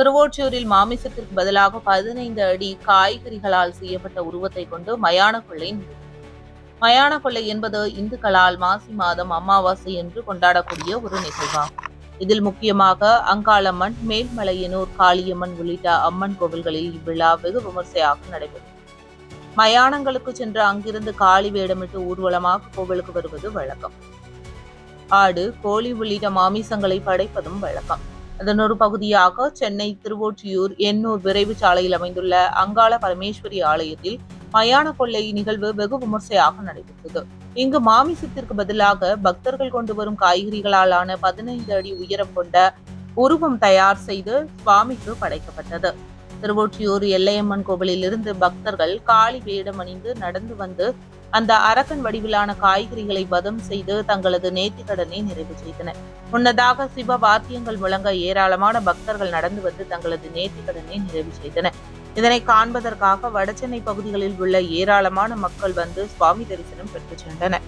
திருவோற்றியூரில் மாமிசத்திற்கு பதிலாக பதினைந்து அடி காய்கறிகளால் செய்யப்பட்ட உருவத்தை கொண்டு மயான கொள்ளை மயான கொள்ளை என்பது இந்துக்களால் மாசி மாதம் அமாவாசை என்று கொண்டாடக்கூடிய ஒரு நிகழ்வாகும் இதில் முக்கியமாக அங்காளம்மன் மேல்மலையனூர் காளியம்மன் உள்ளிட்ட அம்மன் கோவில்களில் இவ்விழா வெகு விமர்சையாக நடைபெறும் மயானங்களுக்கு சென்று அங்கிருந்து காளி வேடமிட்டு ஊர்வலமாக கோவிலுக்கு வருவது வழக்கம். ஆடு கோழி உள்ளிட்ட மாமிசங்களை படைப்பதும் வழக்கம். அதன் ஒரு பகுதியாக சென்னை திருவொற்றியூர் எண்ணூர் விரைவு சாலையில் அமைந்துள்ள அங்காள பரமேஸ்வரி ஆலயத்தில் மயான கொள்ளை நிகழ்வு வெகு விமர்சையாக நடைபெற்றது. இங்கு மாமிசத்திற்கு பதிலாக பக்தர்கள் கொண்டு வரும் காய்கறிகளால் ஆன பதினைந்து அடி உயரம் கொண்ட உருவம் தயார் செய்து சுவாமிக்கு படைக்கப்பட்டது. திருவொற்றியூர் எல்லையம்மன் கோவிலில் இருந்து பக்தர்கள் காளி வேடம் அணிந்து நடந்து வந்து அந்த அரக்கன் வடிவிலான காய்கறிகளை வதம் செய்து தங்களது நேர்த்திக்கடனை நிறைவு செய்தனர். முன்னதாக சிவ வாத்தியங்கள் முழங்க ஏராளமான பக்தர்கள் நடந்து வந்து தங்களது நேர்த்திக்கடனை நிறைவு செய்தனர். இதனை காண்பதற்காக வடசென்னை பகுதிகளில் உள்ள ஏராளமான மக்கள் வந்து சுவாமி தரிசனம் பெற்று சென்றனர்.